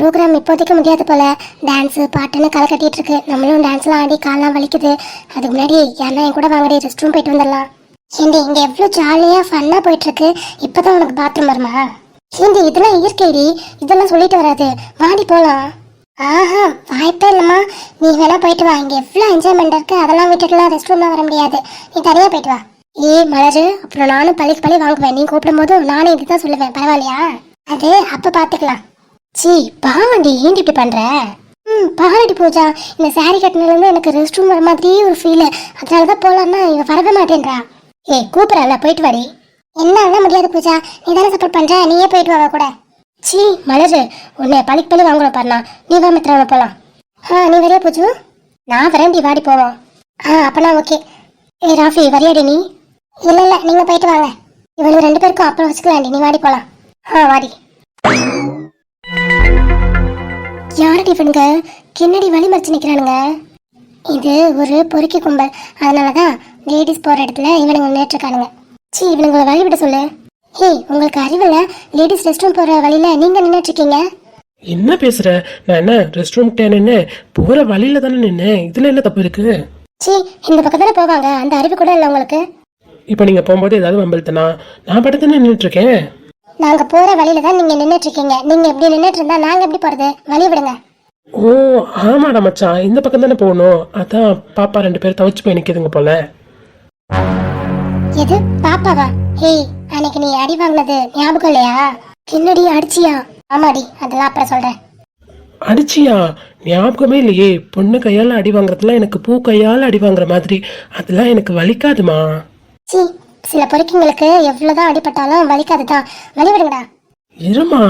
Program இப்போதைக்கு முடியாது போல். Dance பாட்டுன்னு களை கட்டிட்டு இருக்கு நம்மளும் டான்ஸ்லாம் ஆடி காலெலாம் வலிக்குது. அதுக்கு முன்னாடி யாரா என் கூட வாங்கடி ரெஸ்ட் ரூம் போயிட்டு வந்துடலாம். ஏண்டி இங்கே எவ்வளோ ஜாலியாக ஃபன்னாக போயிட்டுருக்கு. இப்போ தான் உனக்கு பாத்ரூம் வருமா? ஏண்டி இதெல்லாம் இயற்கைடி. இதெல்லாம் சொல்லிட்டு வராது. வாடி போகலாம் ஆஹா வாய்ப்பே இல்லைம்மா. நீ வேணா போயிட்டு வா. இங்கே எவ்வளோ என்ஜாய்மெண்ட் இருக்கு. அதெல்லாம் விட்டுட்டுலாம் ரெஸ்ட் ரூம்லாம் வர முடியாது. நீ தனியாக போயிட்டு வா. ஏ மலரு அப்புறம் நானும் பழிக்கு பள்ளி வாங்குவேன். நீ கூப்பிடும் போது நானும் இதுதான் சொல்லுவேன். பரவாயில்லையா? அது அப்போ பார்த்துக்கலாம் சீ பாவண்டி ஏன் இப்படி பண்ற? ம் பாவண்டி பூஜா இந்த saree கட்டினதுலேருந்து எனக்கு ரெஸ்ட் ரூம் வர மாதிரியே ஒரு ஃபீல் அதனால தான் போகலான்னா இவ வரவே மாட்டேன்றா. ஏய் கூப்பிடல போயிட்டு வாடி. என்னால முடியாது பூஜா. நீ தானே சப்போர்ட் பண்ற? நீயே போயிட்டு வா கூட. சீ மலரு. உன்னை பழிக்கு பழி வாங்குற பாருண்ணா. நீ வா மித்திராவை போகலாம் ஆ நீ வரையா பூஜு? நான் வரேன் டி வாடி போவோம். ஆ அப்பனா ஓகே. ஏய் ராஃபி வரியாடி நீ? இல்லை இல்லை நீங்கள் போயிட்டு வாங்க. இவனுக்கு ரெண்டு பேருக்கும் அப்புறம் வச்சுக்கலாம் நீ வாடி போகலாம் ஆ வாடி. யாரடி இவனுங்க கிண்ணடி வழி மறைச்சு நிக்கிறானுங்க. இது ஒரு பொறுக்கி கும்பல். அதனாலதான் லேடிஸ் போற இடத்துல இவனுங்க நின்றுட்டுருக்கானுங்க சீ இவனுங்களை வழி விட சொல்லு. ஹேய் உங்களுக்கு அறிவில்ல லேடிஸ் ரெஸ்ட் ரூம் போற வழியில நீங்க நின்றுட்டு இருக்கீங்க? என்ன பேசுற? நான் என்ன ரெஸ்ட் ரூம் கிட்ட நின்று போற வழியில தானே நின்னேன்? இதுல என்ன தப்பு இருக்கு? சீ இந்த பக்கம் தானே போவாங்க. அந்த அறிவு கூட இல்லை உங்களுக்கு. இப்போ நீங்க போகும்போது ஏதாவது வம்பிழுத்தனா? நான் படுத்து தானே நின்றுட்டு இருக்கேன். நாங்க போற வழியில தான் நீங்க நின்றுட்டு இருக்கீங்க நீங்க எப்படி நின்றுட்டு இருந்தா நாங்க எப்படி போறது? வழி விடுங்க. ஓ ஆமாடா மச்சான். இந்த பக்கம் தானே போகணும். அதான் பாப்பா ரெண்டு பேரும் தவிச்சு போய் நிக்குதுங்க போல. எது? பாப்பாவா? ஹேய் அன்னைக்கு நீ அடி வாங்கினது ஞாபகம் இல்லையா? கிண்ணடி அடிச்சியா? ஆமாடி அதெல்லாம் அப்புறம் சொல்றேன். அடிச்சியா? ஞாபகமே இல்லையே. பொண்ணு கையால அடி வாங்குறதுலாம் எனக்கு பூ கையால அடி வாங்குற மாதிரி. அதெல்லாம் எனக்கு வலிக்காதுமா? சீ சில பொறுக்கிங்களுக்கு எவ்வளவுதான் அடிபட்டாலும் வலிக்காதுதான் வலி விடுங்கடா. இருமா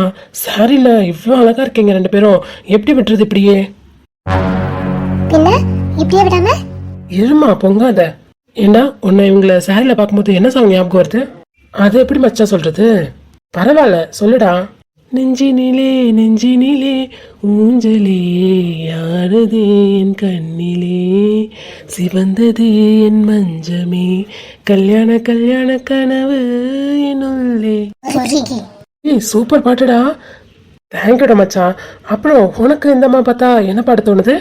சாரில இவ்வளோ அழகா இருக்கீங்க ரெண்டு பேரும். எப்படி விட்டுறது இப்படியே? பின்ன இப்படியே விடாம? இருமா பொங்காத. ஏண்டா உன்னை இவங்கள சாரில பார்க்கும்போது என்ன சாங் ஞாபகம் வருது? அது எப்படி மச்சான் சொல்றது? பரவாயில்ல சொல்லுடா. நெஞ்சினிலே நெஞ்சினிலே ஊஞ்சலே யாரது என் கண்ணிலே. சிவந்தது என் மஞ்சமே கல்யாண கல்யாண கனவு என்னுள்ளே ஏய் சூப்பர் பாட்டுடா. தேங்க்யூடா மச்சான் அப்புறம் உனக்கு இந்த அம்மா பார்த்தா என்ன பாட தோணுது?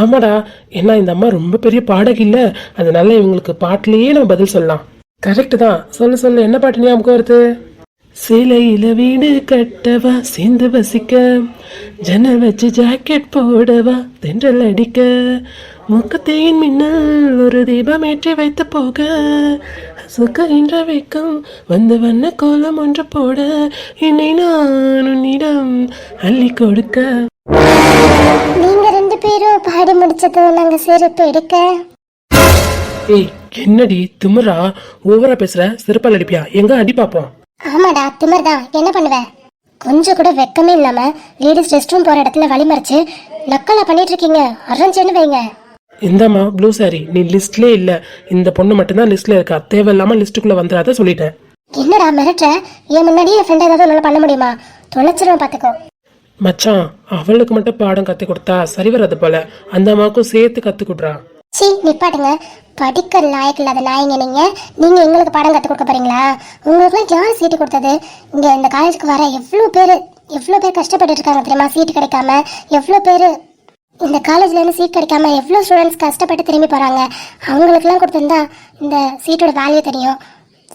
ஆமாடா. ஏன்னா இந்த அம்மா ரொம்ப பெரிய பாடகி இல்லை. அதனால இவங்களுக்கு பாட்டிலேயே நம்ம பதில் சொல்லலாம். கரெக்டு தான். சொல்லு சொல்லு. என்ன பாட்டு ஞாபகம் வருது? சிலையில வீடு கட்டவா சேர்ந்து வசிக்க. ஜன்னல் வச்சு ஜாக்கெட் போடவா தென்றல் அடிக்க. முக்கத்தையின் மின்னல் ஒரு தீபம் ஏற்றி வைத்து போக. சுக்குகின்ற வெக்கம் வந்த வண்ண கோலம் ஒன்று போட. என்னை நான் உன்னிடம் அள்ளி கொடுக்க. நீங்க ரெண்டு பேரும் பாடி முடிச்சதும் நாங்க செருப்பு எடுக்க. ஏய் என்னடி திமிரா? ஓவரா பேசுற? சிறப்பால் அடிப்பியா? எங்க அடி பாப்போம்? ஆமாடா திமிர் தான் என்ன பண்ணுவ? கொஞ்சம் கூட வெக்கமே இல்லாம லேடிஸ் ரெஸ்ட் ரூம் போற இடத்துல வழி மறைச்சு நக்கலா பண்ணிட்டு இருக்கீங்க. அரஞ்சேன்னு வைங்க. இந்தம்மா ப்ளூ சாரி நீ லிஸ்ட்லயே இல்ல. இந்த பொண்ணு மட்டும்தான் லிஸ்ட்ல இருக்கா. தேவையில்லாம லிஸ்ட்டுக்குள்ள வந்துடாத சொல்லிட்டேன். என்னடா மிரட்டுற? என் முன்னாடியே என் ஃப்ரெண்ட் ஏதாவது உன்னால பண்ண முடியுமா? தொலைச்சிருவேன் பாத்துக்கோ. மச்சான் அவளுக்கு மட்டும் பாடம் கத்து கொடுத்தா சரி வராது போல. அந்த அம்மாவுக்கும் சேர்த்து கத்து கொடுறா. சீ நிப்பாட்டுங்க. படிக்க லாயக்கு இல்லாத நாயங்க நீங்க. நீங்க எங்களுக்கு பாடம் கற்றுக் கொடுக்க போறீங்களா? உங்களுக்குலாம் யார் சீட்டு கொடுத்தது? இங்க இந்த காலேஜுக்கு வர எவ்வளோ பேர் எவ்வளோ பேர் கஷ்டப்பட்டு இருக்காங்க தெரியுமா சீட்டு கிடைக்காம? எவ்வளோ பேர் இந்த காலேஜ்ல இருந்து சீட் கிடைக்காம எவ்வளோ ஸ்டூடெண்ட்ஸ் கஷ்டப்பட்டு திரும்பி போறாங்க? அவங்களுக்குலாம் கொடுத்துருந்தா இந்த சீட்டோட வேல்யூ தெரியும்.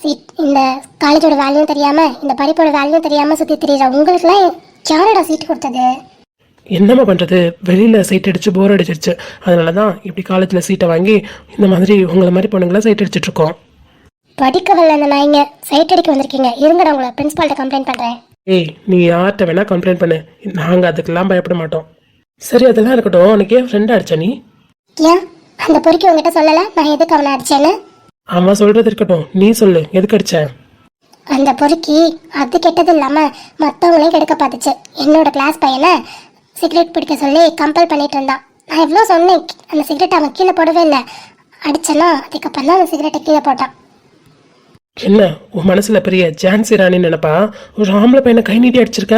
சீட் இந்த காலேஜோட வேல்யூ தெரியாம இந்த படிப்போட வேல்யூ தெரியாம சுற்றி திரியிற உங்களுக்குலாம் யாரோட சீட்டு கொடுத்தது? என்னம்மா பண்றது? வெளியில சைட் அடிச்சு போர் அடிச்சிருச்சு. அதனாலதான் இப்படி காலேஜ்ல சீட்டை வாங்கி இந்த மாதிரி உங்களை மாதிரி பொண்ணுங்களா சைட் அடிச்சிட்டு இருக்கோம். படிக்க வரல அந்த நாய்ங்க. சைட் அடிக்க வந்திருக்கீங்க. இருங்கடா உங்களை பிரின்ஸ்பால்கிட்ட கம்ப்ளைண்ட் பண்றேன். ஏய் நீ யார்கிட்ட வேணா கம்ப்ளைண்ட் பண்ணு. நாங்க அதுக்கெல்லாம் பயப்பட மாட்டோம். சரி அதெல்லாம் இருக்கட்டும். உனக்கு ஏன் ஃப்ரெண்ட் அடிச்சா நீ? ஏன்? அந்த பொறுக்கி உங்ககிட்ட சொல்லல? நான் எதுக்கு அவனை அடிச்சேன்னு? அவன் சொல்றது இருக்கட்டும். நீ சொல்லு. எதுக்கு அடிச்ச? அந்த பொறுக்கி அது கெட்டது இல்லாம மத்தவங்களையும் கெடுக்க பார்த்துச்சு. என்னோட கிளாஸ் பையனை சிகரெட் பிடிக்க சொல்லி கம்பல் பண்ணிட்டு இருந்தான். நான் எவ்வளோ சொன்னேன் அந்த சிகரெட் அவன் கீழே போடவே இல்லை. அடிச்சனா அதுக்கப்புறம் தான் அந்த சிகரெட்டை கீழே போட்டான். என்ன உன் மனசுல பெரிய ஜான்சி ராணி நினைப்பா? ஒரு ஆம்பளை பையனை கை நீட்டி அடிச்சிருக்க?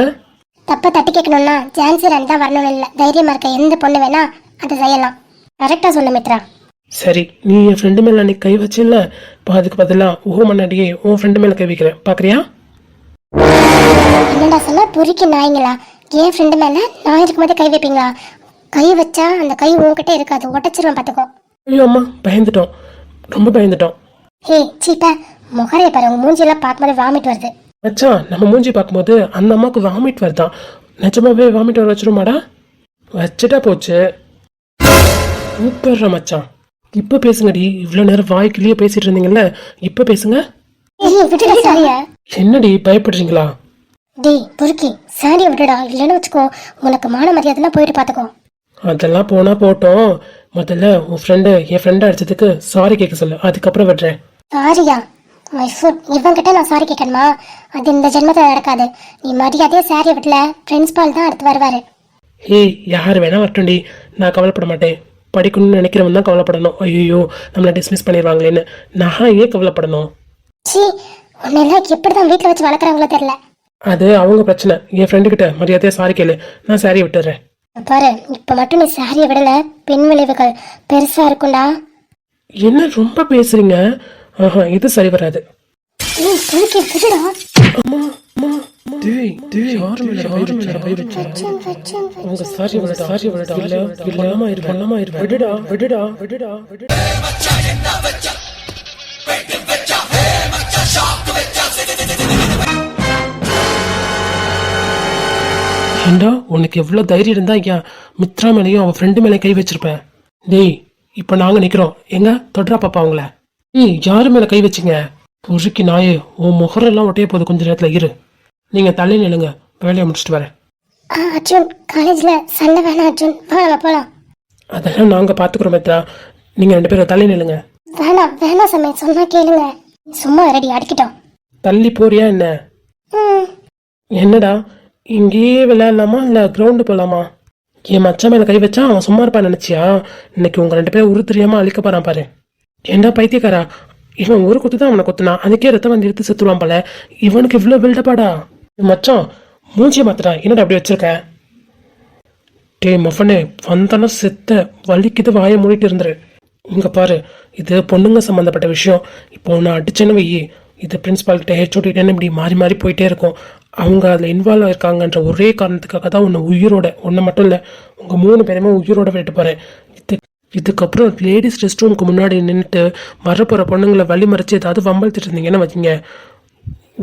தப்பை தட்டி கேட்கணும்னா ஜான்சி ராணி தான் வரணும் இல்லை. தைரியமா இருக்க எந்த பொண்ணு வேணா அதை செய்யலாம். கரெக்டா சொல்லு மித்ரா. சரி நீ என் ஃப்ரெண்டு மேல அன்னைக்கு கை வச்சில்ல? இப்போ அதுக்கு பதிலா ஓ முன்னாடியே உன் ஃப்ரெண்டு மேல கை வைக்கிறேன். பாக்குறியா? என்னடா சொல்ல பொறுக்கி நாய்ங்களா? என் ஃப்ரெண்டு மேல நான் இருக்கும்போது கை வைப்பீங்களா? கை வச்சா அந்த கை உன்கிட்ட இருக்காது. உடச்சிருவேன் பார்த்துக்கோ ஐயோ அம்மா பயந்துட்டோம். ரொம்ப பயந்துட்டோம். ஹே சீப்பா முகரைய பாரு. உங்க மூஞ்சியெல்லாம் பார்க்கும்போது வாமிட் வருது. மச்சான் நம்ம மூஞ்சி பார்க்கும்போது அந்த அம்மாவுக்கு வாமிட் வருதான் நிஜமாவே வாமிட் வர வச்சிருமாடா வச்சுட்டா போச்சு. சூப்பர்ரா மச்சான். இப்போ பேசுங்கடி. இவ்வளோ நேரம் வாய்க்குள்ளேயே பேசிட்டு இருந்தீங்கல்ல. இப்போ பேசுங்க. என்னடி பயப்படுறீங்களா? டேய் பொறுக்கி சாரியை விட்டுடா. இல்லைன்னு வச்சுக்கோ உனக்கு மான மரியாதைலாம் போயிட்டு பார்த்துக்கோ அதெல்லாம் போனா போட்டோம். முதல்ல உன் ஃப்ரெண்டு என் ஃப்ரெண்டை அடிச்சதுக்கு சாரி கேட்க சொல்லு. அதுக்கப்புறம் விடுறேன். சாரியா இவன்கிட்ட நான் சாரி கேட்கணுமா? அது இந்த ஜென்மத்தில் நடக்காது. நீ மரியாதையே சாரியை விடல பிரின்ஸ்பால் தான் அடுத்து வருவாரு. ஏய் யார் வேணா வரட்டும்டி நான் கவலைப்பட மாட்டேன். படிக்கணும்னு நினைக்கிறவன் தான் கவலைப்படணும். ஐயோ நம்மளை டிஸ்மிஸ் பண்ணிடுவாங்களேன்னு. நான் ஏன் கவலைப்படணும்? சீ உன்னெல்லாம் எப்படி தான் வீட்டில் வச்சு வளர்க்குறாங்களோ தெரியல. அது அவங்க பிரச்சனை. என் ஃப்ரெண்டு கிட்ட மரியாதையா சாரி கேளு. நான் சாரி விட்டுறேன். பாரு இப்போ மட்டும் நீ சாரியை விடல. பின் விளைவுகள் பெருசா இருக்கும்டா. என்ன ரொம்ப பேசுறீங்க? ஆஹா இது சரி வராது. ஏய் பொறுக்கி விட்டுடா டேய் டேய் யாரு மேல கை வச்சா? கை வச்சா? வச்சேன், வச்சேன், வச்சேன். அவங்க சாரி விடடா. சாரி விடடா இல்ல இல்லாம இரு பண்ணாம இரு. விடுடா விடுடா விடுடா விடுடா. ஏண்டா உனக்கு எவ்வளவு தைரியம் இருந்தா ஐயா மித்ரா மேலேயும் அவன் ஃப்ரெண்டு மேலே கை வச்சிருப்பேன். டேய் இப்போ நாங்க நிக்கிறோம். எங்க? தொட்ரா பாப்பா அவங்கள. ஏய் யாரு மேல கை வச்சீங்க? பொறுக்கி நாயே உன் முகரெல்லாம் ஒட்டைய போகுது. கொஞ்ச நேரத்துல இரு. நீங்க தள்ளி நில்லுங்க. வேலையை முடிச்சிட்டு வரேன். அர்ஜுன் காலேஜ்ல சண்டை வேணாம் அர்ஜுன். வா நம்ம போலாம். அதெல்லாம் நாங்க பாத்துக்கிறோம் மித்ரா. நீங்க ரெண்டு பேரும் தள்ளி நில்லுங்க. வேணாம் வேணாம் சமயம் சொன்னா கேளுங்க. சும்மா ரெடி அடிக்கிட்டோம். தள்ளி போறியா என்ன? என்னடா? இங்கேயே விளையாடலாமா? இல்லை கிரவுண்டு போகலாமா என் மச்சான் மேலே கை வச்சா அவன் சும்மா இருப்பான் நினச்சியா? இன்னைக்கு உங்க ரெண்டு பேரும் உரு தெரியாமல் அழிக்க போறான் பாரு. ஏண்டா பைத்தியக்காரா? இவன் ஒரு குத்து தான் அவனை குத்துனா அதுக்கே ரத்தம் வந்து எடுத்து செத்துருவான் போல. இவனுக்கு இவ்வளவு பில்டப்பாடா மச்சான் மூஞ்சிய மாத்துடா. என்னடா அப்படி வச்சிருக்க? டேய் மஃபனே வந்தானா செத்த வலிக்குது வாயை மூடிட்டு இருந்துரு. இங்க பாரு இது பொண்ணுங்க சம்மந்தப்பட்ட விஷயம். இப்போ நான் அடிச்சேன்னு வையி இது பிரின்ஸிபால்கிட்ட ஹெச்ஓடிட்டேன்னு இப்படி மாறி மாறி போயிட்டே இருக்கும். அவங்க அதில் இன்வால்வ் ஆயிருக்காங்கன்ற ஒரே காரணத்துக்காக தான் உன்னை உயிரோட ஒன்று மட்டும் இல்லை உங்கள் மூணு பேருமே உயிரோட விட்டு போகிறேன் இது இதுக்கப்புறம் லேடிஸ் ரெஸ்ட் ரூமுக்கு முன்னாடி நின்றுட்டு வரப்போகிற பொண்ணுங்களை வழிமறைச்சி ஏதாவது வம்பழுத்துட்டு இருந்தீங்கன்னு வச்சுங்க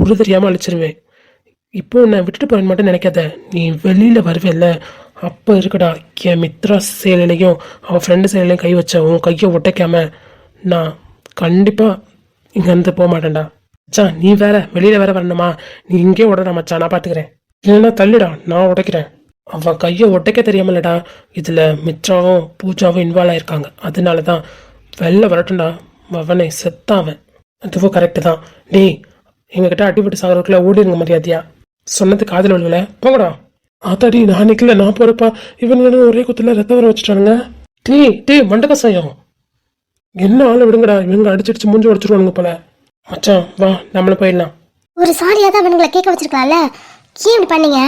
உரு தெரியாமல் அழிச்சிருவேன். இப்போ உன்னை விட்டுட்டு போகிறேன்னு மட்டும் நினைக்காத. நீ வெளியில் வருவேல்ல. அப்போ இருக்குடா என் மித்ரா செயலையும் அவன் ஃப்ரெண்டு செயலையும் கை வச்ச உன் கையை ஒட்டைக்காம நான் கண்டிப்பாக இங்கேருந்து போக மாட்டேன்டா. மச்சான் நீ வேற வெளியில வேற வரணுமா? நீ இங்கே உடடா மச்சான் நான் பாத்துக்கிறேன். இல்லைன்னா தள்ளுடா நான் உடைக்கிறேன். அவன் கையை உடைக்க தெரியாமலடா இதில் மித்ராவும் பூஜாவும் இன்வால்வ் ஆயிருக்காங்க. அதனால தான் வெளில வரட்டும்டா அவனை செத்தாவன் அதுவும் கரெக்டு தான். டேய் எங்ககிட்ட அடிபட்டு சாகிறவர்களை ஓடிடுங்க மரியாதையா. சொன்னது காதல் விழுவல. போங்கடா. ஆத்தாடி நான் நிக்கல நான் போறப்பா. இவனுங்க ஒரே குத்துல ரத்தம் வர வச்சுட்டானுங்க. டீ டீ மண்டக சாயம். என்ன ஆளை விடுங்கடா. இவங்க அடிச்சடிச்சு மூஞ்சி உடச்சிருவானுங்க போல. மச்சான் வா நம்மளும் போயிடலாம். ஒரு சாரியா தான் அவனுங்களை கேட்க வச்சிருக்கலாம்ல? ஏன் இப்படி பண்ணீங்க?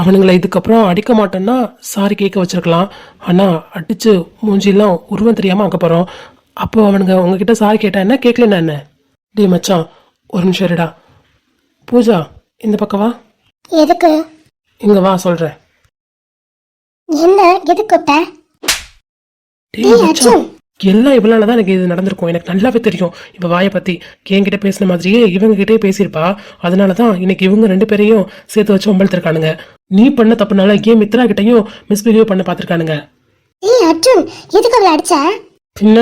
அவனுங்களை இதுக்கப்புறம் அடிக்க மாட்டேன்னா சாரி கேட்க வச்சிருக்கலாம். ஆனா அடிச்சு மூஞ்சிலாம் உருவம் தெரியாம அங்க போறோம். அப்போ அவனுங்க உங்ககிட்ட சாரி கேட்டா என்ன? கேட்கலன்னா என்ன? டேய் மச்சான் ஒரு நிமிஷம் இருடா. பூஜா இந்த பக்கம் வா எதுக்கு? இங்க வா சொல்றேன். என்ன? எதுக்கு கூப்பிட்ட? டேய் டேய் மச்சான். அர்ஜுன். எல்லாம் இவ்வளவு தான் எனக்கு இது நடந்திருக்கும். எனக்கு நல்லாவே தெரியும். இப்ப வாயை பத்தி என்கிட்ட பேசின மாதிரியே இவங்க கிட்டே பேசியிருப்பா. அதனால தான் இன்னைக்கு இவங்க ரெண்டு பேரையும் சேர்த்து வச்சு ஒம்பளுத்திருக்கானுங்க நீ பண்ண தப்புனால ஏன் மித்ரா கிட்டையும் மிஸ்பிஹேவ் பண்ண பார்த்திருக்கானுங்க? ஏய் அர்ஜுன் எதுக்கு அவளை அடிச்ச? பின்ன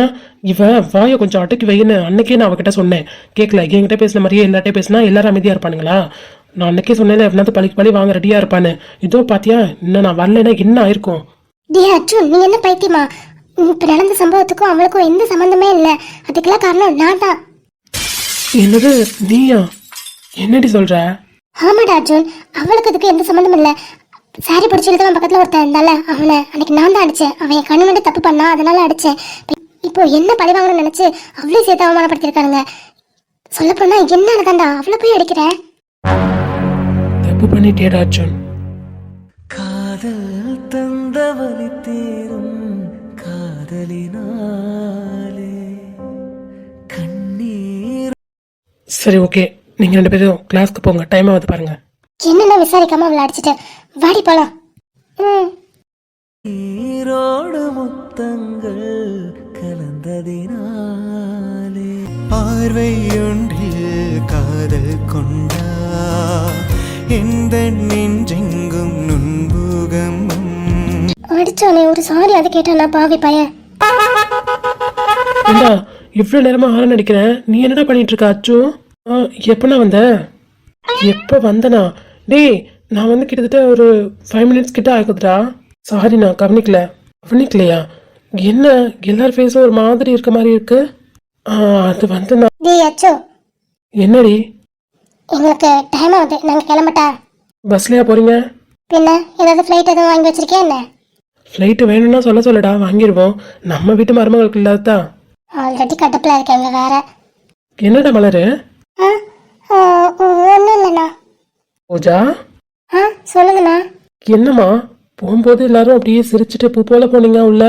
இவ வாயை கொஞ்சம் அடக்கி வைன்னு அன்னைக்கே நான் அவகிட்ட சொன்னேன். கேட்கல என்கிட்ட பேசின மாதிரியே எல்லார்ட்டையும் பேசினா எல்லாரும் அமைதியா இருப்பானுங்களா? நான் அன்னைக்கே சொன்னேன் எவனாவது பழிக்கு பழி வாங்க ரெடியா இருப்பான்னு. இதோ பாத்தியா இன்னும் நான் வரலைன்னா என்ன ஆயிருக்கும்? டேய் அர்ஜுன் நீ என்ன பைத்தியமா? இப்ப நடந்த சம்பவத்துக்கும் அவளுக்கும் எந்த சம்பந்தமே இல்ல. அதுக்கெல்லாம் காரணம் நான் தான் என்னது நீயா? என்னடி சொல்ற? ஆமாடா அர்ஜுன் அவளுக்கு அதுக்கு எந்த சம்மந்தமும் இல்ல. சாரி பிடிச்சி இழுத்தவன் பக்கத்துல ஒருத்தன் இருந்தால அவனை. அன்னைக்கு நான் தான் அடிச்சேன். அவன் கண்ணு முன்னாடி தப்பு பண்ணா அதனால அடிச்சேன். இப்ப- என்ன பழி வாங்கணும்னு நினைச்சு அவளையும் சேர்த்து அவமானப்படுத்திருக்கானுங்க சொல்ல போனா என்ன நடந்தாண்டா அவளை போய் அடிக்கிறேன். தப்பு பண்ணிட்டேடா அர்ஜுன். சரி ஓகே நீங்க ரெண்டு பேரும் கிளாஸ்க்கு போங்க. டைம் ஆகுது பாருங்க. என்னென்ன விசாரிக்காம அவளை அடிச்சிட்டு வாடி போலாம். ம். நீரோடு முத்தங்கள் கலந்ததினாலே பார்வை ஒன்றில் காதல் கொண்டா. எந்த நெஞ்செங்கும் நுண்புகமும் அடிச்சானே ஒரு சாரி அது கேட்டானா பாவி பையன். இவ்வளோ நேரமா ஆரன் அடிக்கிறேன் நீ என்னடா பண்ணிட்டு இருக்க அச்சு எப்பண்ணா வந்த? எப்போ வந்தனா? டேய் நான் வந்து கிட்டத்தட்ட ஒரு ஃபைவ் மினிட்ஸ் கிட்ட ஆகுதுடா சாரி நான் கவனிக்கல. கவனிக்கலையா? என்ன எல்லார் ஃபேஸும் ஒரு மாதிரி இருக்க மாதிரி இருக்கு? அது வந்து நான் டேய் அச்சோ. என்னடி? எங்களுக்கு டைம் ஆகுது. நாங்க கிளம்பட்டா? பஸ்லயா போறீங்க? பின்ன ஏதாவது ஃப்ளைட் எதுவும் வாங்கி வச்சிருக்கியா என்ன? ஃப்ளைட்டு வேணும்னா சொல்ல சொல்லடா வாங்கிடுவோம் நம்ம வீட்டு மருமகளுக்கு இல்லாததா? ஆல்ரெடி கட்டப்பில் இருக்கேங்க வேற. என்னடா மலரு? ஆ ஒன்றும் இல்லைண்ணா. பூஜா? ஆ சொல்லுங்கண்ணா. என்னம்மா? போகும்போது எல்லாரும் அப்படியே சிரிச்சுட்டு பூ போல போனீங்க உள்ள.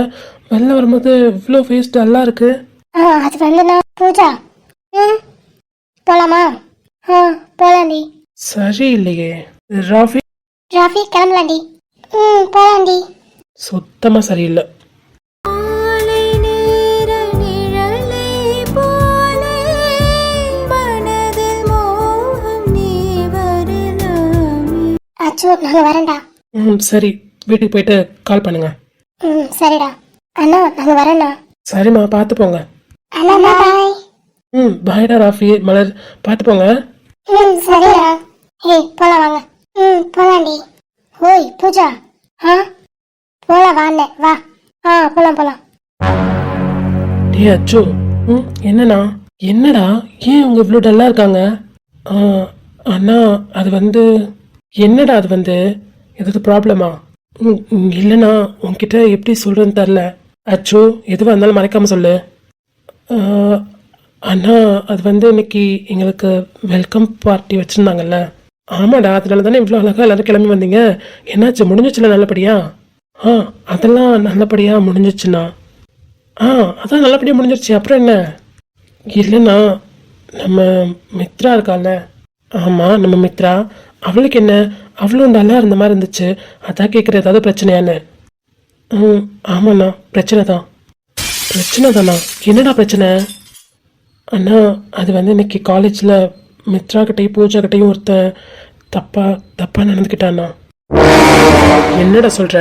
வெளில வரும்போது இவ்வளோ ஃபேஸ் டல்லா இருக்கு. ஆ அது வந்துண்ணா பூஜா. ம் போலாமா? ஆ போலாண்டி. சரி இல்லையே ராஃபி ராஃபி கிளம்பலாண்டி. ம் போலாண்டி. சுத்தமா சரியில்லை. அச்சோ நாங்கள் வரேன்டா. ம் சரி. வீட்டுக்கு போயிட்டு கால் பண்ணுங்க. ம் சரிடா. அண்ணா நாங்கள் வரேண்ணா சரிம்மா பார்த்து போங்க. அண்ணா பாய் ம் பாய்டா ராஃபி மலர். பார்த்து போங்க. ம் சரிடா. ஏய் போலாம் வாங்க. ம் போலாண்டி. ஓய் பூஜா. ஆ? போலாம் வாண்ணே வா. ஆ போலாம் போலாம். டே அச்சு. ம் என்னண்ணா? என்னடா? ஏன் அவங்க இவ்வளோ டல்லா இருக்காங்க? அண்ணா அது வந்து என்னடா அது வந்து? எதாவது ப்ராப்ளமா இல்லைண்ணா. உன்கிட்ட எப்படி சொல்கிறேன்னு தெரில அச்சோ எதுவாக இருந்தாலும் மறைக்காமல் சொல்லு. அண்ணா அது வந்து இன்னைக்கு எங்களுக்கு வெல்கம் பார்ட்டி வச்சுருந்தாங்கல்ல. ஆமாடா அதனால தானே இவ்வளோ அழகாக எல்லாரும் கிளம்பி வந்தீங்க. என்னாச்சு முடிஞ்சிச்சுல நல்லபடியா? ஆ அதெல்லாம் நல்லபடியாக முடிஞ்சிச்சுண்ணா ஆ அதான் நல்லபடியாக முடிஞ்சிருச்சு. அப்புறம் என்ன? இல்லைண்ணா நம்ம மித்ரா இருக்கால ஆமாம் நம்ம மித்ரா. அவளுக்கு என்ன? அவளும் நல்லா இருந்த மாதிரி இருந்துச்சு. அதான் கேட்குற ஏதாவது பிரச்சனையான்னு. ம் ஆமாண்ணா பிரச்சனை தான். பிரச்சனை தானா? என்னடா பிரச்சனை? அண்ணா அது வந்து இன்னைக்கு காலேஜில் மித்ரா கிட்டையும் பூஜா கிட்டையும் ஒருத்தன் தப்பா தப்பா நடந்துக்கிட்டாண்ணா என்னடா சொல்ற?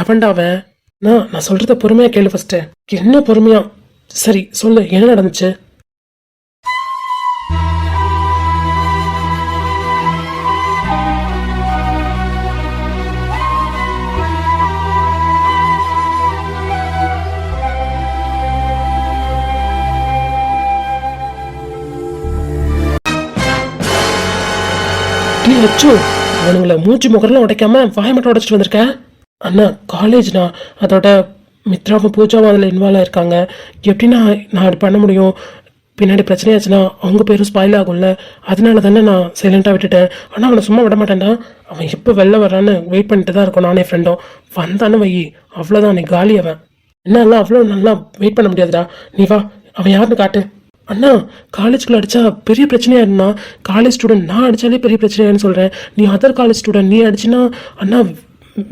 எவன்டா அவன்? நான் நான் சொல்றத பொறுமையா கேளு ஃபர்ஸ்ட் என்ன பொறுமையா? சரி சொல்லு என்ன நடந்துச்சு? அச்சு அவனுங்களை மூச்சு முகரெல்லாம் உடைக்காம வாய் மட்டும் உடைச்சிட்டு வந்திருக்கேன் அண்ணா காலேஜ்ண்ணா அதோட மித்ராவும் பூஜாவும் அதில் இன்வால்வ் ஆயிருக்காங்க. எப்படின்னா நான் அப்படி பண்ண முடியும். பின்னாடி பிரச்சனையாச்சுன்னா அவங்க பேரும் ஸ்பாயில் ஆகும்ல. அதனால தானே நான் சைலண்ட்டாக விட்டுட்டேன். ஆனால் அவனை சும்மா விட மாட்டேன்டா. அவன் எப்போ வெளில வரான்னு வெயிட் பண்ணிட்டு தான் இருக்கும் நானே ஃப்ரெண்டும் வந்தானு வை. அவ்வளோதான் நீ காலி அவன். என்னால அவ்வளோ நல்லா வெயிட் பண்ண முடியாதுடா. நீ வா அவன் யாருன்னு காட்டு. அண்ணா காலேஜ்குள்ள அடிச்சா பெரிய பிரச்சனையா இருந்தா காலேஜ் ஸ்டூடெண்ட் நான் அடித்தாலே பெரிய பிரச்சனையான்னு சொல்கிறேன் நீ அதர் காலேஜ் ஸ்டூடெண்ட் நீ அடிச்சினா அண்ணா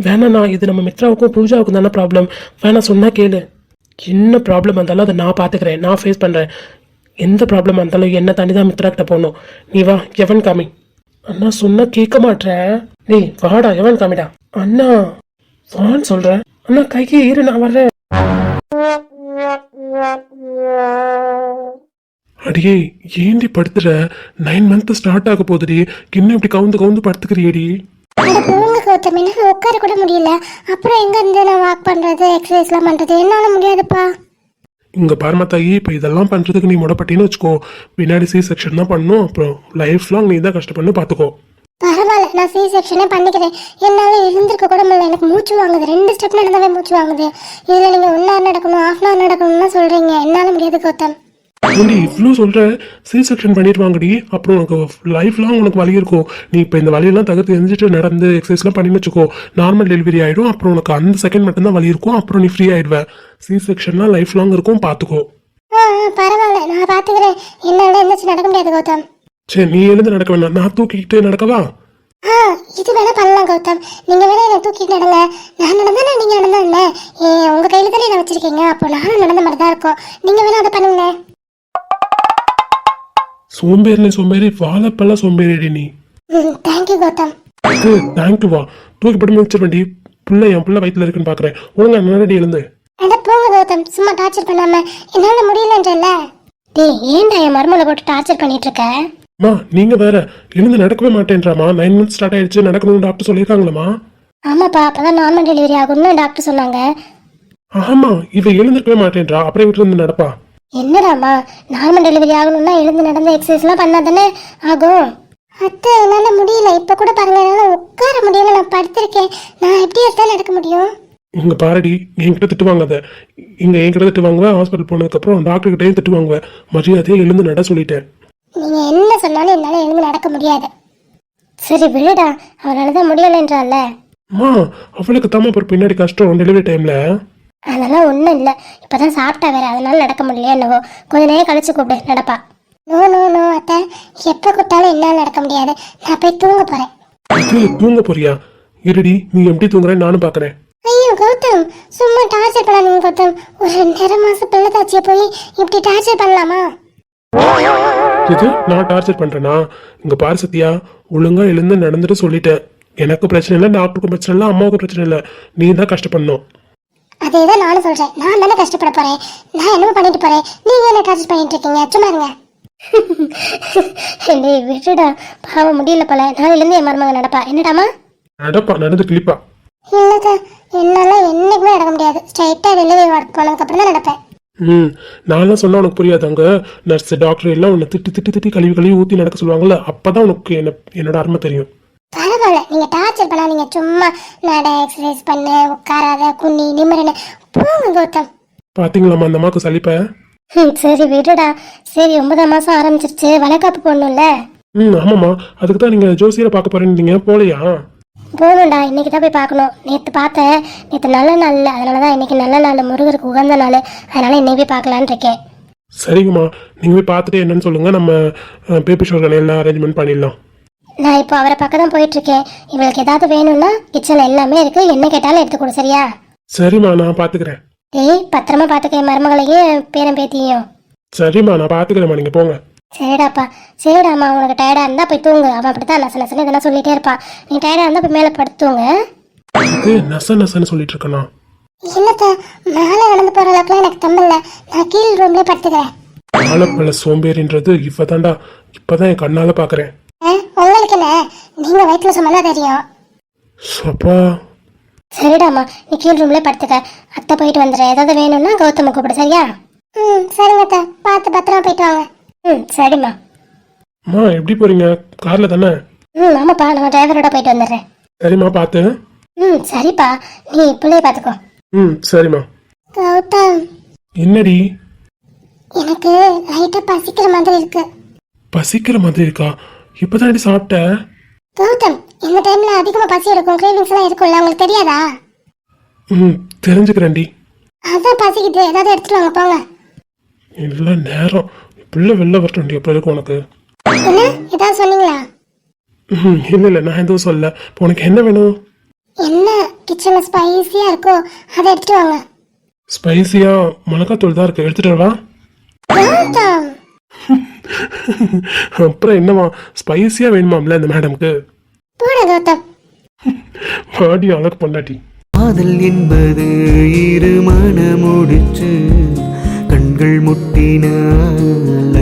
வேணாண்ணா இது நம்ம மித்ராவுக்கும் பூஜாவுக்கும் தானே ப்ராப்ளம் வேணாம் சொன்னால் கேளு. என்ன ப்ராப்ளம் இருந்தாலும் அதை நான் பார்த்துக்கிறேன் நான் ஃபேஸ் பண்ணுறேன் எந்த ப்ராப்ளமாக இருந்தாலும் என்ன தாண்டி தான் மித்ரா கிட்ட போகணும். நீ வா எவன் காமி. அண்ணா சொன்னால் கேட்க மாட்டேன் டேய் வாடா எவன் காமிடா. அண்ணா வான்னு சொல்கிறேன் அண்ணா கைக்கு இரு நான் வர்றேன். அடியே ஏண்டி படுத்துற? நைன் மந்த் ஸ்டார்ட் ஆக போகுதுடி. இன்னும் இப்படி கவுந்து கவுந்து படுத்துக்கிறியேடி. உட்கார கூட முடியல. அப்புறம் எங்க இருந்து நான் வாக் பண்றது எக்ஸசைஸ்லாம் பண்றது? என்னால முடியாதுப்பா. இங்க பாருமா தாயி இப்போ இதெல்லாம் பண்றதுக்கு நீ முடப்பட்டின்னு வச்சுக்கோ. பின்னாடி சி செக்ஷன் தான் பண்ணும். அப்புறம் லைஃப் லாங் நீ தான் கஷ்டப்படணும் பார்த்துக்கோ. பரவாயில்ல நான் சி செக்ஷனே பண்ணிக்கிறேன். என்னால எழுந்திருக்க கூட முடியல. எனக்கு மூச்சு வாங்குது. ரெண்டு ஸ்டெப் நடந்தாவே மூச்சு வாங்குது. இதுல நீங்க ஒன் ஹவர் நடக்கணும் அன் ஹவர் நடக்கணும்னு சொல்றீங்க. என்னால முடியாது கௌதம் ஏண்டி இவ்வளோ சொல்ற. சி செக்ஷன் பண்ணிடுவாங்கடி அப்புறம் உனக்கு லைஃப் லாங் உனக்கு வலி இருக்கும். நீ இப்போ இந்த வலியெல்லாம் தகர்த்து எரிஞ்சிட்டு நடந்து எக்ஸசைஸ்லாம் பண்ணி வச்சுக்கோ. நார்மல் டெலிவரி ஆகிடும் அப்புறம் உனக்கு அந்த செகண்ட் மட்டும்தான் வலி இருக்கும். அப்புறம் நீ ஃப்ரீ ஆயிடுவ. சி செக்ஷன்லாம் லைஃப் லாங் இருக்கும். பார்த்துக்கோ பரவாயில்ல. நான் பாத்துக்கிறேன். என்னால எந்திரிச்சு நடக்க முடியாது கௌதம். சரி நீ எழுந்து நடக்க வேணாம். நான் தூக்கிக்கிட்டு நடக்கவா? ஆ இது வேணா பண்ணலாம் கௌதம். நீங்க வேணா என்னை தூக்கிட்டு நடங்க. நான் நடந்தா நீங்க நடந்தா என்ன ஏ, உங்க கையில தானே என்ன வச்சிருக்கீங்க? அப்போ நானும் நடந்த மாதிரி தான் இருக்கும். நீங்க வேணா அதை பண்ணுங்க. சோம்பேறில சோம்பேறி வாழைப்பெல்லாம் சோம்பேறிடி நீ. ம் தேங்க்யூ கௌதம். தேங்க்யூ வா. தூக்கி போட்டு மிதிச்சிட வேண்டி பிள்ளை என் பிள்ளை வயிற்றுல இருக்குன்னு பார்க்குறேன் ஒழுங்கா நேரடி எழுந்து. அட போங்க கௌதம். சும்மா டார்ச்சர் பண்ணாம. என்னால முடியலன்றல டேய் ஏன்டா என் மருமலை போட்டு டார்ச்சர் பண்ணிட்டு இருக்க? அம்மா நீங்க வேற. எழுந்து நடக்கவே மாட்டேன்றாமா? நைன் மந்த்ஸ் ஸ்டார்ட் ஆயிடுச்சு. நடக்கணும்னு டாக்டர் சொல்லியிருக்காங்களம்மா ஆமாப்பா அப்பதான் நார்மல் டெலிவரி ஆகும்னு டாக்டர் சொன்னாங்க. ஆமா இவ எழுந்திருக்கவே மாட்டேன்றா. அப்புறம் வீட்டுல இருந்து நடப்பா. என்னடாமா? நார்மல் டெலிவரி ஆகணும்னா எழுந்து நடந்த எக்ஸசைஸ்லாம் பண்ணா தானே ஆகும்? அத்தை என்னால முடியல. இப்ப கூட பாருங்க என்னால உட்கார முடியல. நான் படுத்திருக்கேன். நான் எப்படி தான் நடக்க முடியும்? இங்க பாரடி என்கிட்ட திட்டு வாங்காத. இங்க என்கிட்ட திட்டு வாங்குவேன் ஹாஸ்பிட்டல் போனதுக்கு அப்புறம் டாக்டர் கிட்டயும் திட்டு வாங்குவேன் மரியாதையை எழுந்து நட சொல்லிட்டேன். நீங்க என்ன சொன்னாலும் என்னால எழுந்து நடக்க முடியாது. சரி விடுடா. அவனால தான் முடியலன்றால அம்மா அவளுக்கு தாம்மா பின்னாடி கஷ்டம் டெலிவரி டைம்ல அதெல்லாம் ஒன்றும் இல்லை. இப்போதான் சாப்பிட்டா வேற அதனால நடக்க முடியல என்னவோ. கொஞ்ச நேரம் கழிச்சு கூப்பிடு நடப்பா. நோ நோ நோ அத்தை. எப்போ கூப்பிட்டாலும் என்னால் நடக்க முடியாது. நான் போய் தூங்க போறேன். இது தூங்க போறியா? இருடி நீ எப்படி தூங்குறேன்னு நானும் பாக்குறேன். ஐயோ கௌதம். சும்மா டார்ச்சர் பண்ணாதீங்க கௌதம். ஒரு ரெண்டரை மாசம் பிள்ளை தாச்சியை போய் இப்படி டார்ச்சர் பண்ணலாமா? இது நான் டார்ச்சர் பண்றேனா? இங்க பாரு சத்யா ஒழுங்கா எழுந்து நடந்துட்டு சொல்லிட்டேன். எனக்கு பிரச்சனை இல்லை டாக்டருக்கும் பிரச்சனை இல்லை அம்மாவுக்கும் பிரச்சனை இல்லை. நீ தான் கஷ்டப்படணும். அதே தான் நானும் சொல்றேன். நான் தானே கஷ்டப்பட போறேன். நான் என்னமோ பண்ணிட்டு போறேன். நீங்க என்ன டார்ச்சர் பண்ணிட்டு இருக்கீங்க? சும்மா இருங்க. டேய் விட்டுடா. பாவம் முடியல போல. நாளையிலேருந்து என் மருமக நடப்பா. என்னடாமா? நடப்பா நடந்து கிளிப்பா இல்லைக்கா. என்னால என்னைக்குமே நடக்க முடியாது. ஸ்ட்ரைட்டா டெலிவரி வார்டு போனதுக்கு அப்புறம் தான் நடப்பேன். ம் நான்லாம் சொன்னா உனக்கு புரியாது அங்க. நர்ஸ் டாக்டர் எல்லாம் உன்னை திட்டி திட்டி திட்டி கழுவி கழுவி ஊத்தி நடக்க சொல்லுவாங்கல்ல அப்பதான் உனக்கு என்ன என்னோட அருமை தெரியும். பரவாயில்ல. நீங்க டார்ச்சர் பண்ணாதீங்க. சும்மா நட எக்ஸசைஸ் பண்ணு உட்காராத குனி நிமிரனு போங்க கௌதம். பாத்தீங்களாம்மா அந்த அம்மாவுக்கு சலிப்ப? ம், சரி விடுடா. சரி ஒன்பதாம் மாசம் ஆரம்பிச்சிருச்சு. வளக்காப்பு போடணும்ல? ம் ஆமாம்மா. அதுக்கு தான் நீங்க ஜோசியரை பார்க்க போறேன்னு போலையா போகணும்டா. இன்னைக்கு தான் போய் பார்க்கணும். நேற்று பார்த்தேன். நேற்று நல்ல நாள். அதனால தான் இன்னைக்கு நல்ல நாள். முருகருக்கு உகந்த நாள். அதனால இன்னைக்கு போய் பார்க்கலான்னு இருக்கேன். சரிங்கம்மா. நீங்க போய் பார்த்துட்டு என்னன்னு சொல்லுங்க. நம்ம பேபி ஷோர் எல்லாம் அரேஞ்ச்மெண்ட் பண்ணிடலாம். நான் இப்போ அவரை பக்கம் தான் போயிட்டு இருக்கேன் இவளுக்கு ஏதாவது வேணும்னா கிச்சனில் எல்லாமே இருக்கு. என்ன கேட்டாலும் எடுத்து கொடு சரியா? சரிம்மா நான் பாத்துக்கிறேன். டேய் பத்திரமா பார்த்துக்க மருமகளையும் பேரன் பேத்தியும் சரிம்மா நான் பாத்துக்கிறேம்மா நீங்க போங்க. சரிடாப்பா. சரிடாம்மா உனக்கு டயர்டாக இருந்தால் போய் தூங்கு. அவன் அப்படி தான் நச நசன்னு இதெல்லாம் சொல்லிட்டே இருப்பான் நீ டயர்டாக இருந்தால் போய் மேலே படுத்து தூங்கு. இது நச நசன்னு சொல்லிட்டு இருக்கேனா? இல்லத்த மேலே நடந்து போகிற அளவுக்குலாம் எனக்கு தம்பில்ல. நான் கீழ் ரூம்லேயே படுத்துக்கிறேன். வாழைப்பழ சோம்பேறின்றது இப்பதான்டா இப்பதான் என் கண்ணால பாக்குறேன். ஆ, உங்களுக்கு என்ன? நீங்கள் வயிற்றுல சும்மா தெரியும். அப்பா சரிடாம்மா நீ கீழ் ரூம்லேயே படுத்துக்க. அத்தை போயிட்டு வந்துடுறேன். ஏதாவது வேணும்னா கௌதம கூப்பிடு சரியா? ம் சரிங்க அத்தை. பார்த்து பத்திரமா போயிட்டு வாங்க. ம் சரிம்மா. அம்மா எப்படி போறீங்க? கார்ல தானே? ம் ஆமாப்பா நான் டிரைவரோட போயிட்டு வந்துடுறேன். சரிம்மா பார்த்து. ம் சரிப்பா. நீ பிள்ளைய பார்த்துக்கோ. ம் சரிம்மா. கௌதம். என்னடி? எனக்கு லைட்டாக பசிக்கிற மாதிரி இருக்கு. பசிக்கிற மாதிரி இருக்கா? இப்பதானடி சாப்பிட்ட. கௌதம் இந்த டைம்ல அதிகமா பசி எடுக்கும் கிரேவிங்ஸ் எல்லாம் இருக்கும்ல உங்களுக்கு தெரியாதா? ம் தெரிஞ்சுக்கிறேன்டி. அதான் பசிக்குது ஏதாவது எடுத்துட்டு வாங்க போங்க. இல்லை நேரம். பிள்ளை வெளில வரட்டும்டி எப்போ இருக்கும் உனக்கு? என்ன? ஏதாவது சொன்னீங்களா? ம் இல்லை இல்லை நான் எதுவும் சொல்ல இப்போ உனக்கு என்ன வேணும்? என்ன? கிச்சன்ல ஸ்பைசியா இருக்கோ அதை எடுத்துட்டு வாங்க. ஸ்பைசியா மிளகாத்தூள் தான் இருக்கு. எடுத்துட்டு வரவா கௌதம் அப்புறம் என்னவா ஸ்பைசியா வேணுமாம்ல இந்த மேடம்க்கு பாடி அழகு பொண்டாட்டி. காதல் என்பது இரு மனமுடிச்சு கண்கள் முட்டினால்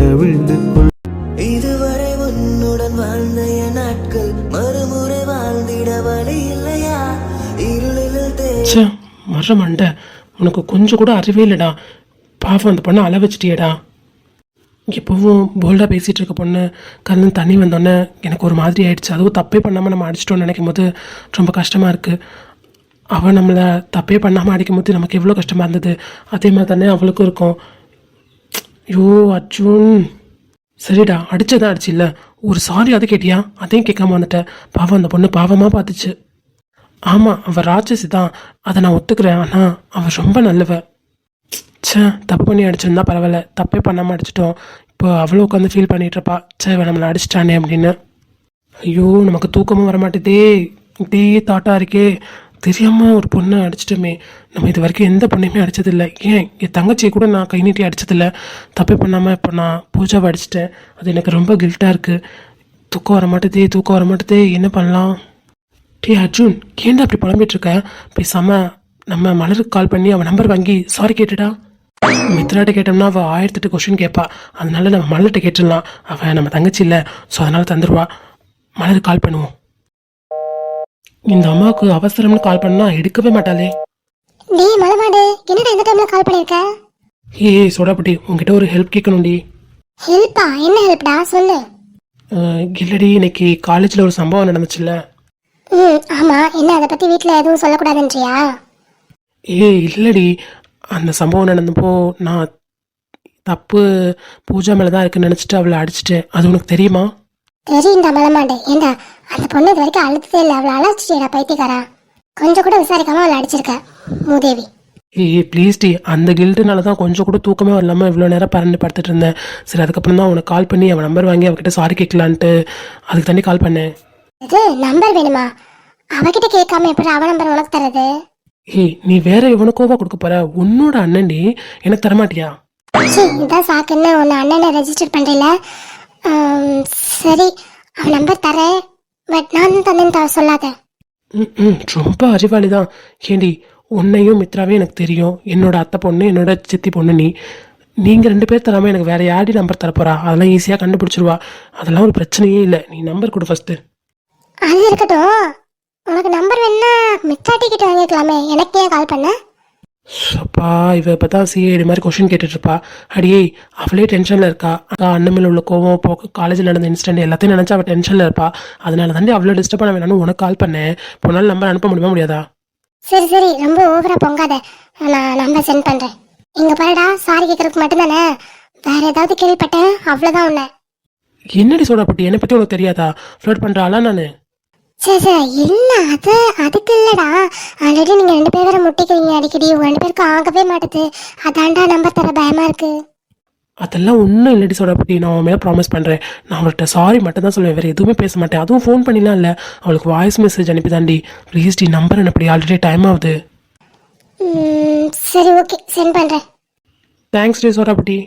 அவிழ்ந்து கொள். இதுவரை உன்னுடன் வாழ்ந்த என் நாட்கள் மறுமுறை வாழ்ந்திட வழி இல்லையா? இருளில் மர மண்டை. உனக்கு கொஞ்சம் கூட அறிவே இல்லைடா. பாவம் அந்த பொண்ணை அழ வச்சிட்டியேடா எப்போவும் போல்டாக பேசிகிட்டு இருக்க பொண்ணு கல்லுன்னு தண்ணி வந்தோடனே எனக்கு ஒரு மாதிரி ஆயிடுச்சு. அதுவும் தப்பே பண்ணாமல் நம்ம அடிச்சிட்டோம்னு நினைக்கும் போது ரொம்ப கஷ்டமாக இருக்குது அவள் நம்மளை தப்பே பண்ணாமல் அடிக்கும் போது நமக்கு எவ்வளோ கஷ்டமாக இருந்தது? அதே மாதிரி தானே அவளுக்கும் இருக்கும். ஐயோ அர்ஜுன். சரிடா அடிச்சதான் இல்லை. ஒரு சாரி அதை கேட்டியா? அதையும் கேட்காம வந்துட்டேன் பாவம் அந்த பொண்ணு பாவமாக பார்த்துச்சு ஆமாம் அவள் ராட்சசி தான் அதை நான் ஒத்துக்கிறேன். ஆனால் அவள் ரொம்ப நல்லவ. ச்சே தப்பு பண்ணி அடிச்சிருந்தா பரவாயில்ல. தப்பே பண்ணாமல் அடிச்சிட்டோம். இப்போ அவ்வளோ உட்காந்து ஃபீல் பண்ணிகிட்ருப்பா சே நம்மளை அடிச்சிட்டானே அப்படின்னு. ஐயோ நமக்கு தூக்கமும் வர மாட்டேதே இதே தாட்டாக இருக்கே. தெரியாமல் ஒரு பொண்ணை அடிச்சிட்டோமே. நம்ம இது வரைக்கும் எந்த பொண்ணையுமே அடிச்சதில்லை. ஏன்? என் தங்கச்சியை கூட நான் கை நீட்டி அடிச்சதில்லை. தப்பே பண்ணாமல் இப்போ நான் பூஜாவை அடிச்சிட்டேன். அது எனக்கு ரொம்ப கில்ட்டாக இருக்குது தூக்கம் வரமாட்டேதே தூக்கம் வரமாட்டேதே. என்ன பண்ணலாம்? டே அர்ஜுன் ஏன்டா அப்படி புலம்பிட்டு இருக்க பேசாம நம்ம மலருக்கு கால் பண்ணி அவன் நம்பர் வாங்கி சாரி கேட்டுடா. மித்ராட்ட கேட்டோம்னா அவள் ஆயிரத்தெட்டு கொஷின் கேட்பா. அதனால நம்ம மலர்கிட்ட கேட்டுடலாம். அவன் நம்ம தங்கச்சி இல்லை. ஸோ அதனால தந்துடுவா மலருக்கு கால் பண்ணுவோம். இந்த அம்மாவுக்கு அவசரம்னு கால் பண்ணா எடுக்கவே மாட்டாளே. டேய் மலமாடு என்னடா இந்த டைம்ல கால் பண்ணிருக்க? ஏய் சோடாப்பட்டி உங்ககிட்ட ஒரு ஹெல்ப் கேட்கணும்டி. ஹெல்ப்பா என்ன ஹெல்ப்டா சொல்லு. இல்லடி இன்னைக்கு காலேஜில் ஒரு சம்பவம் நடந்துச்சுல்ல. ம் ஆமா. என்ன அதை பத்தி வீட்ல எதுவும் சொல்லக்கூடாதுன்றியா? ஏய் இல்லடி. அந்த சம்பவம் நடந்தப்போ நான் தப்பு பூஜா மேலே தான் இருக்குன்னு நினச்சிட்டு அவளை அடிச்சிட்டேன். அது உனக்கு தெரியுமா? தெரியும்டா மலமாண்டு. ஏண்டா அந்த பொண்ணு இது வரைக்கும் அழுத்ததே இல்லை. அவளை அழைச்சிட்டியடா பைத்தியக்காரா. கொஞ்சம் கூட விசாரிக்காம அவளை அடிச்சிருக்க. மூதேவி. ஏய் ப்ளீஸ் டி. அந்த கில்ட்டுனால தான் கொஞ்சம் கூட தூக்கமே இல்லாமல் இவ்வளோ நேரம் பறந்து படுத்துட்டு இருந்தேன். சரி அதுக்கப்புறம் தான் உனக்கு கால் பண்ணி அவன் நம்பர் வாங்கி அவகிட்ட சாரி கேட்கலான்ட்டு அதுக்கு தாண்டி கால் பண்ணேன். இது நம்பர் வேணுமா? அவகிட்ட கேட்காம எப்படி அவ நம்பர் உனக்கு தரது ஏய் நீ வேற எவனுக்கோவா கொடுக்க போற? உன்னோட அண்ணன்டி எனக்கு தரமாட்டியா? இதான் சாக்குன்னு உன்னை அண்ணனை ரெஜிஸ்டர் பண்றீல சரி அவன் நம்பர் தரேன் பட் நான் தந்தேன்னு த- சொல்லாத. ம் ம் ரொம்ப அறிவாளி தான் ஏண்டி உன்னையும் மித்ராவையும் எனக்கு தெரியும். என்னோட அத்தை பொண்ணு என்னோட சித்தி பொண்ணு நீ. நீங்கள் ரெண்டு பேர் தராமல் எனக்கு வேற யாடி நம்பர் தரப்போறா அதெல்லாம் ஈஸியாக கண்டுபிடிச்சிருவா. அதெல்லாம் ஒரு பிரச்சனையே இல்லை. நீ நம்பர் கொடு ஃபஸ்ட்டு அது இருக்கட்டும். உனக்கு மித்தாட்டி கிட்ட வாங்கிக்கலாமே. எனக்கு ஏன் கால் பண்ண? அப்பா இவ தான் சிஏடி மாதிரி கொஷின் கேட்டுட்டு இருப்பா அடியே அவளே டென்ஷனில் இருக்கா? அக்கா அண்ணன் மேல உள்ள கோவம் போக்கு காலேஜில் நடந்த இன்சிடென்ட் எல்லாத்தையும் நினச்சா அவள் டென்ஷனில் இருப்பா. அதனால தாண்டி அவ்வளோ டிஸ்டர்ப் பண்ண வேணாம்னு உனக்கு கால் பண்ணேன். போனாலும் நம்பர் அனுப்ப முடியுமா முடியாதா? சரி சரி ரொம்ப ஓவரா பொங்காத. நான் நம்பர் சென்ட் பண்றேன். இங்க பாருடா சாரி கேட்கறதுக்கு மட்டும்தானே? வேற ஏதாவது கேள்விப்பட்டேன் அவ்வளவுதான் உன்னை. என்னடி சோடாப்பட்டி? என்னை பற்றி உனக்கு தெரியாதா? ஃப்ளோட் பண்ணுற ஆளா நான்? சரி சரி இல்ல அது? அதுக்கு இல்லடா. ஆல்ரெடி நீங்க ரெண்டு பேரும் வேற முட்டிக்கிறீங்க அடிக்கடி. ரெண்டு பேருக்கும் ஆகவே மாட்டுது. அதான்டா நம்பர் தர பயமா இருக்கு. அதெல்லாம் ஒன்றும் இல்லடி சோடாப்பட்டி நான் உன் மேலே ப்ராமிஸ் பண்ணுறேன் நான் அவள்கிட்ட சாரி மட்டும் தான் சொல்லுவேன். வேறு எதுவுமே பேச மாட்டேன். அதுவும் ஃபோன் பண்ணிலாம் இல்லை அவளுக்கு வாய்ஸ் மெசேஜ் அனுப்பிதாண்டி. ப்ளீஸ் டி நம்பர் அனுப்படி. ஆல்ரெடி டைம் ஆகுது. ம், சரி ஓகே சென்ட் பண்றேன். தேங்க்ஸ் டி சோடாப்பட்டி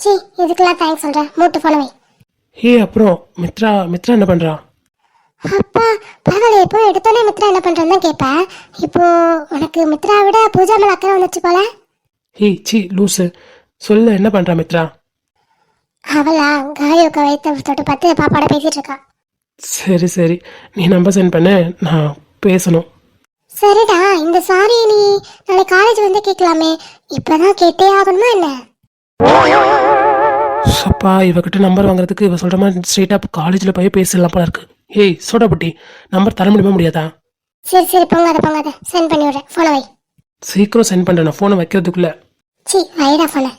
சி இதுக்கெல்லாம் தேங்க்ஸ் சொல்றேன். மூட்டு போன வை. ஹே அப்புறம் மித்ரா மித்ரா என்ன பண்ணுறா அப்பா பரவாயில்ல இப்போ எடுத்தோன்னே மித்ரா என்ன பண்றேன்னு தான் கேட்பேன். இப்போ உனக்கு மித்ரா விட பூஜா மேல அக்கறை வந்துச்சு போல. ஹே சி லூஸு சொல்லு என்ன பண்ணுறா மித்ரா? அவளா காய் உக்க வைத்த தொட்டு பார்த்து பாப்பாட பேசிட்டு இருக்கா. சரி சரி. நீ நம்பர் சென்ட் பண்ண நான் பேசணும். சரிடா இந்த சாரி நீ. நாளை காலேஜ் வந்து கேட்கலாமே. இப்பதான் கேட்டே ஆகணுமா என்ன? அப்பா இவகிட்ட நம்பர் வாங்குறதுக்கு இவ சொல்கிற மாதிரி ஸ்ட்ரெயிட்டாக காலேஜில் போய் பேசிடலாம் போல இருக்கு. ஏய் சோடாப்பட்டி நம்பர் தர முடியுமா முடியாதா? சரி சரி பொங்காத பொங்காத. சென்ட் பண்ணி விடுறேன். போனை வை. சீக்கிரம் சென்ட் பண்ணுறேன் நான் ஃபோனை வைக்கிறதுக்குள்ள. சி வைடா போனை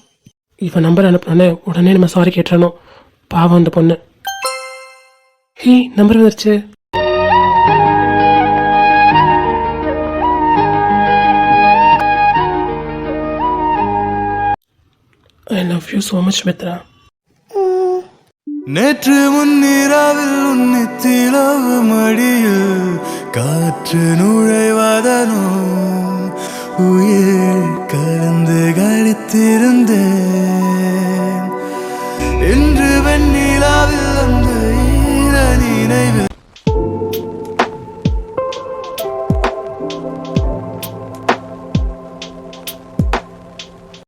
இவன் நம்பர் அனுப்புனே உடனே நம்ம சாரி கேட்டுறணும். பாவம் அந்த பொண்ணு. ஹே நம்பர் வந்துருச்சு. I love you so much Mitra நேற்று முன்னிரவில் உன்னித்திலவு மடியில் காற்று நுழைவதனோ உயிர் கலந்து கழித்திருந்தேன் இன்று வெண்ணிலாவில் அந்த ஈர நினைவில்